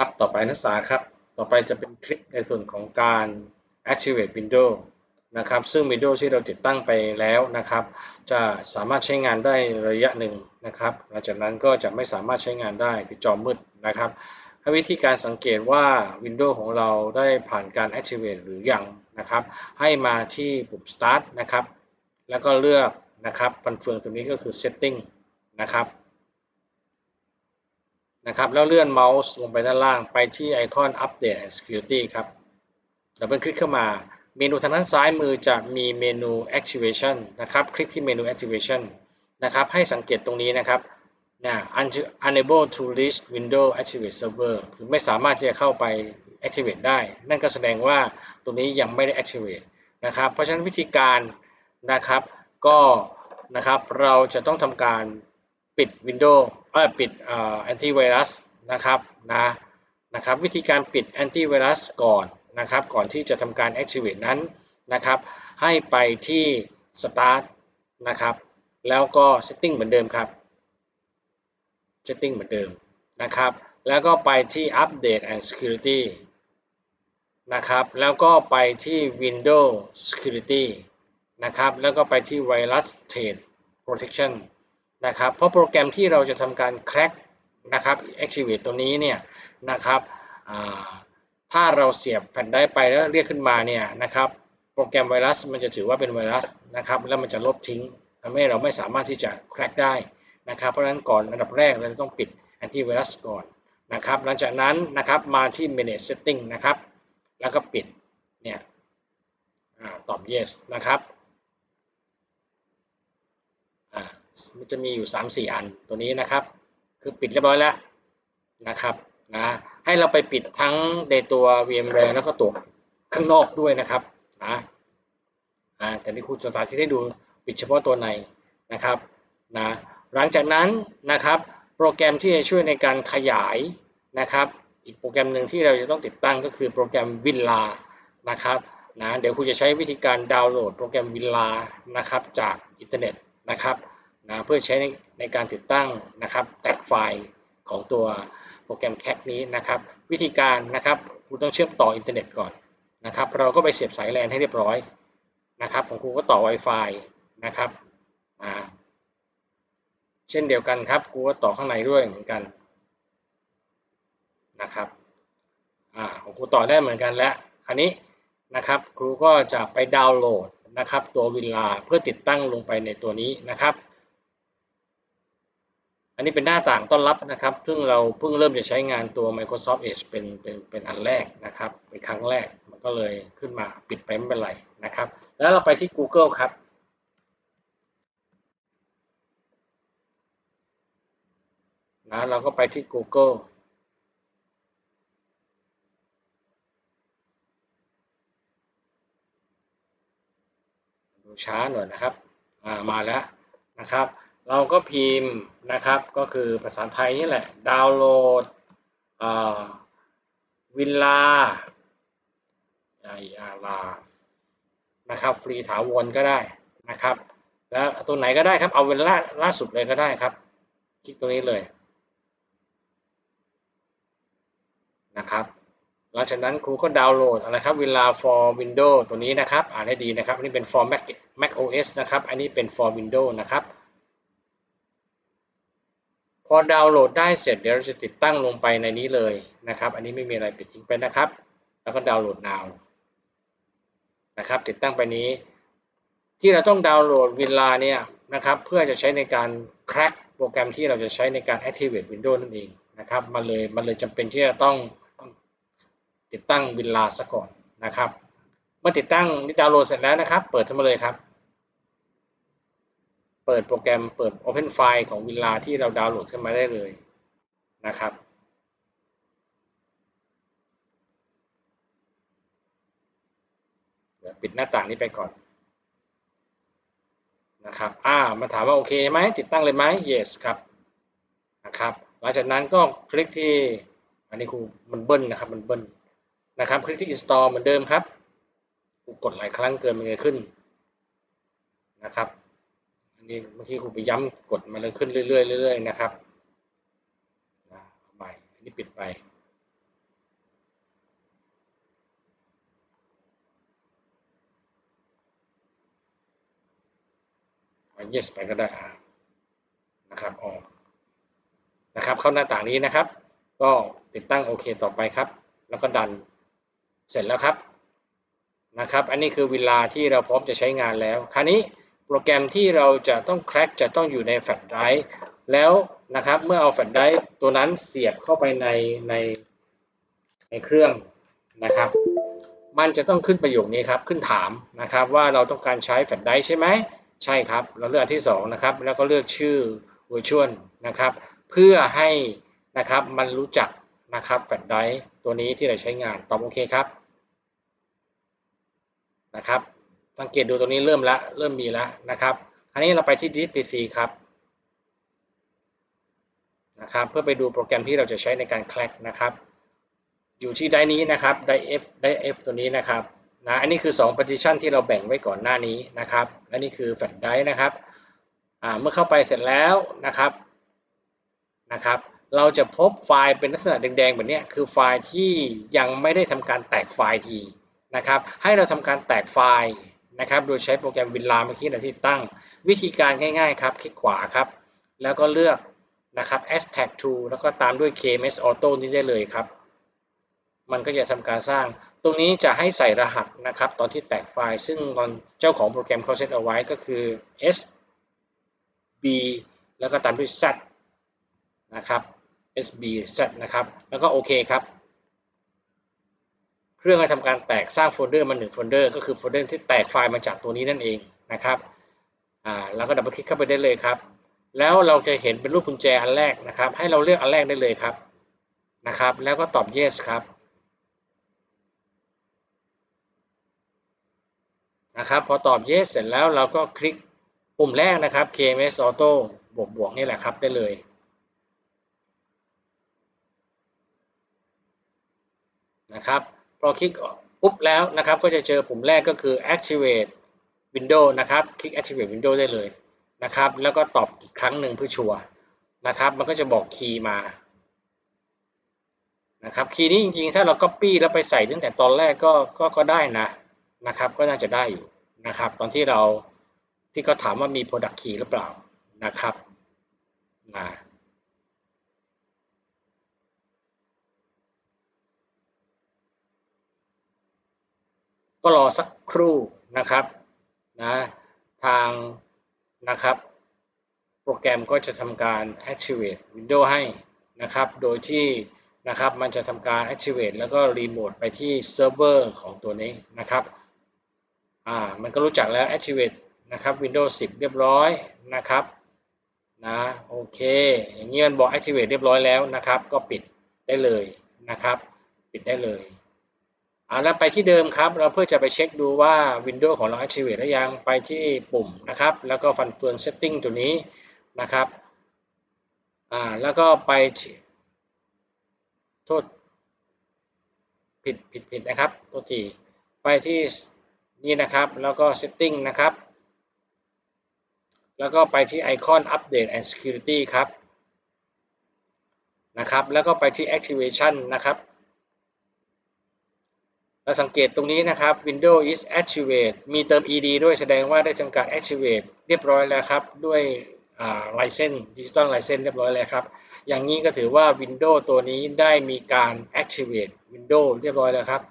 ครับต่อไปนักศึกษาครับ ต่อไปจะเป็นคลิปในส่วนของการ activate Windows นะครับ ซึ่ง Windows ที่เราติดตั้งไปแล้วนะครับ จะสามารถใช้งานได้ระยะหนึ่งนะครับ หลังจากนั้นก็จะไม่สามารถใช้งานได้คือจอมืดนะครับให้วิธีการสังเกตว่า Windows ของเราได้ผ่านการ activate หรือยังนะครับ ให้มาที่ปุ่ม start นะครับ แล้วก็เลือกนะครับฟันเฟืองตัวนี้ก็คือ setting นะครับ นะครับแล้วเลื่อนเมาส์ลงไปด้านล่างไปที่ไอคอน Update and Security ครับดับเบิลคลิกเข้ามาเมนูทางด้านซ้ายมือจะมีเมนู Activation นะครับ คลิกที่เมนู Activation นะครับให้สังเกตตรงนี้นะครับนะ unable to reach Windows Activate Server คือไม่สามารถที่จะเข้าไป Activate ได้ นั่นก็แสดงว่าตรงนี้ยังไม่ได้ Activate นะครับ เพราะฉะนั้นวิธีการนะครับก็นะครับเราจะต้องทำการปิด Windows เออปิดแอนตี้ไวรัสนะครับนะนะครับวิธีการปิดแอนตี้ไวรัสก่อนนะครับก่อนที่จะทำการ Activate นั้นนะครับให้ไปที่ Start นะครับแล้วก็ Setting เหมือนเดิมครับ Setting เหมือนเดิมนะครับแล้วก็ไปที่ Update and Security นะครับแล้วก็ไปที่ Windows Security นะครับแล้วก็ไปที่ Virus Threat Protection นะครับเพราะโปรแกรมที่เราจะทำการ crack นะครับ activate ตัวนี้เนี่ยนะครับถ้าเราเสียบแผ่นได้ไปแล้วเรียกขึ้นมาเนี่ยนะครับโปรแกรมไวรัสมันจะถือว่าเป็นไวรัสนะครับแล้วมันจะลบทิ้งทำให้เราไม่สามารถที่จะ crack ได้นะครับเพราะฉะนั้นก่อนอันดับแรกเราต้องปิดแอนตี้ไวรัสก่อนนะครับหลังจากนั้นนะครับมาที่ manage setting นะครับแล้วก็ปิดเนี่ยตอบ yes นะครับ มันจะมีอยู่ 3-4 อันตัวนี้นะครับ คือปิดเรียบร้อยแล้วนะครับนะให้เราไปปิดทั้งในตัว VMware แล้วก็ตัวข้างนอกด้วยนะครับนะอ่าแต่นี่ครูสตาร์ที่ได้ดูปิดเฉพาะตัวในนะครับนะหลังจากนั้นนะครับโปรแกรมที่จะช่วยในการขยายนะครับอีกโปรแกรมหนึ่งที่เราจะต้องติดตั้งก็คือโปรแกรม Villa นะครับนะเดี๋ยวครูจะใช้วิธีการดาวน์โหลดโปรแกรม Villa นะครับจากอินเทอร์เน็ตนะครับ นะเพื่อใช้ในในการติดตั้งนะครับแตกไฟล์ของตัวโปรแกรมแคคนี้นะครับ วิธีการนะครับคุณต้องเชื่อมต่ออินเทอร์เน็ตก่อนนะครับ เราก็ไปเสียบสายแลนให้เรียบร้อยนะครับ ของครูก็ต่อ Wi-Fi นะครับอ่าเช่นเดียวกันครับครูก็ต่อข้างในด้วยเหมือนกันนะครับอ่าของครูต่อได้เหมือนกันแล้วคราวนี้นะครับครูก็จะไปดาวน์โหลดนะครับตัววิลลาเพื่อติดตั้งลงไปในตัวนี้นะครับ อันนี้เป็นหน้าต่างต้อนรับนะครับ ซึ่งเราเพิ่งเริ่มจะใช้งานตัว Microsoft Edge เป็นเป็นเป็นอันแรกนะครับ เป็นครั้งแรก มันก็เลยขึ้นมาปิดไปไม่เป็นไรนะครับ แล้วเราไปที่ Google ครับ นะเราก็ไปที่ Google ดูช้าหน่อยนะครับมาแล้วนะครับ เราก็พิมพ์นะครับก็คือภาษาไทยนี่แหละ ดาวน์โหลดวิลลาไออารานะครับ ฟรีถาวรก็ได้นะครับ แล้วตัวไหนก็ได้ครับ เอาเวลาล่าสุดเลยก็ได้ครับ คลิกตรงนี้เลยนะครับหลังจากนั้นครูก็ดาวน์โหลดอะไรครับวิลลา for Windows ตัวนี้นะครับ อ่านให้ดีนะครับ อันนี้เป็น for Mac Mac OS นะครับ อันนี้เป็น for Windows นะครับ พอดาวน์โหลดได้เสร็จเดี๋ยวเราจะติดตั้งลงไปในนี้เลยนะครับ อันนี้ไม่มีอะไรปิดทิ้งไปนะครับ แล้วก็ดาวน์โหลด now นะครับ ติดตั้งไปนี้ ที่เราต้องดาวน์โหลดวินลาเนี่ยนะครับเพื่อจะใช้ในการ crack โปรแกรมที่เราจะใช้ในการ activate Windows นั่นเองนะครับมันเลยมันเลยจำเป็นที่จะต้องติดตั้งวินลาซะก่อนนะครับ เมื่อติดตั้งดาวน์โหลดเสร็จแล้วนะครับ เปิดขึ้นมาเลยครับ เปิดโปรแกรมเปิด Open File ของวิลลาที่เราดาวน์โหลดขึ้นมาได้เลยนะครับเดี๋ยวปิดหน้าต่างนี้ไปก่อนนะครับ อ่า มาถามว่าโอเคไหม ติดตั้งเลยไหม yes ครับ นะครับ หลังจากนั้นก็คลิกที่ อันนี้ครูมันเบิ้ลนะครับ มันเบิ้ลนะครับ คลิกที่ install เหมือนเดิมครับ กดหลายครั้งเกินมันจะขึ้นนะครับ นี่เมื่อกี้คุณไปย้ำกดมันขึ้นเรื่อยๆเรื่อยๆนะครับนะใหม่อันนี้ปิดไปมา yes ไปก็ได้นะครับออกนะครับ เข้าหน้าต่างนี้นะครับ ก็ติดตั้งโอเคต่อไปครับ แล้วก็ดันเสร็จแล้วครับนะครับ อันนี้คือเวลาที่เราพร้อมจะใช้งานแล้วคราวนี้ โปรแกรมที่เราจะต้องแคร็กจะต้องอยู่ในแฟลชไดรฟ์แล้วนะครับเมื่อเอาแฟลชไดรฟ์ตัวนั้นเสียบเข้าไปในในในเครื่องนะครับ มันจะต้องขึ้นประโยคนี้ครับขึ้นถามนะครับว่าเราต้องการใช้แฟลชไดรฟ์ใช่ไหมใช่ครับ เราเลือกอันที่2นะครับแล้วก็เลือกชื่อ virtual นะครับ เพื่อให้นะครับมันรู้จักนะครับแฟลชไดรฟ์ตัวนี้ที่เราใช้งานตอบโอเคครับนะครับ สังเกตดูตรงนี้เริ่มละเริ่มมีแล้วนะครับคราวนี้เราไปที่ DTC ครับนะครับเพื่อไปดูโปรแกรมที่เราจะใช้ในการแคลกนะครับ อยู่ที่ได้นี้นะครับได้ F ได้ F ตัวนี้นะครับนะอันนี้คือ 2 partition ที่เราแบ่งไว้ก่อนหน้านี้นะครับและนี่คือแฟลชไดรฟ์นะครับเมื่อเข้าไปเสร็จแล้วนะครับนะครับ เราจะพบไฟล์เป็นลักษณะแดงๆแบบนี้คือไฟล์ที่ยังไม่ได้ทำการแตกไฟล์ทีนะครับ ให้เราทำการแตกไฟล์ นะครับ โดยใช้โปรแกรม WinRAR เมื่อกี้เราที่ตั้งวิธีการง่ายๆครับ คลิกขวาครับ แล้วก็เลือกนะครับ a s t a g to แล้วก็ตามด้วย KMS Auto นี้ได้เลยครับ มันก็จะทำการสร้าง ตรงนี้จะให้ใส่รหัสนะครับ ตอนที่แตกไฟล์ ซึ่งตอนเจ้าของโปรแกรมเขาเซตเอาไว้ก็คือ S B แล้วก็ตามด้วย Z นะครับ S B Z นะครับ แล้วก็โอเคครับ เครื่องให้ทำการแตกสร้างโฟลเดอร์มาหนึ่งโฟลเดอร์ก็คือโฟลเดอร์ที่แตกไฟล์มาจากตัวนี้นั่นเองนะครับอ่าแล้วก็ดับเบิลคลิกเข้าไปได้เลยครับ แล้วเราจะเห็นเป็นรูปกุญแจอันแรกนะครับ ให้เราเลือกอันแรกได้เลยครับนะครับ แล้วก็ตอบ yes ครับนะครับพอตอบ yes เสร็จแล้วเราก็คลิกปุ่มแรกนะครับ KMS Auto บวกบวกนี่แหละครับได้เลยนะครับ พอคลิกปุ๊บแล้วนะครับก็จะเจอปุ่มแรกก็คือ activate window นะครับ คลิก activate window ได้เลยนะครับ แล้วก็ตอบอีกครั้งหนึ่งเพื่อชัวร์นะครับ มันก็จะบอกคีย์มานะครับคีย์นี้จริงๆ ถ้าเรา copy แล้วไปใส่ตั้งแต่ตอนแรกก็ก็ก็ได้นะนะครับ ก็น่าจะได้อยู่นะครับ ตอนที่เราที่เขาถามว่ามี product key หรือเปล่านะครับนะ ก็รอสักครู่นะครับนะทางนะครับโปรแกรมก็จะทำการ activate Windows ให้นะครับ โดยที่นะครับมันจะทำการ activate แล้วก็รีโมทไปที่เซิร์ฟเวอร์ของตัวนี้นะครับอ่ามันก็รู้จักแล้ว activate นะครับ Windows 10 เรียบร้อยนะครับนะโอเค อย่างนี้มันบอก activate เรียบร้อยแล้วนะครับ ก็ปิดได้เลยนะครับ ปิดได้เลย อ่าแล้วไปที่เดิมครับ เราเพื่อจะไปเช็คดูว่า Windows ของเรา activate หรือยังไปที่ปุ่มนะครับ แล้วก็ฟันเฟือง setting ตัวนี้นะครับอ่าแล้วก็ไปโทษผิดผิดผิดนะครับตัวทีไปที่นี่นะครับแล้วก็ setting นะครับ แล้วก็ไปที่ไอคอน update and security ครับนะครับ แล้วก็ไปที่ activation นะครับ เราสังเกตตรงนี้นะครับ Windows is activate มีเติม ed ด้วยแสดงว่าได้ทำการ activate เรียบร้อยแล้วครับ ด้วยไลเซนดิจิตอลไลเซนเรียบร้อยแล้วครับ อย่างนี้ก็ถือว่า Windows ตัวนี้ได้มีการ activate Windows เรียบร้อยแล้วครับ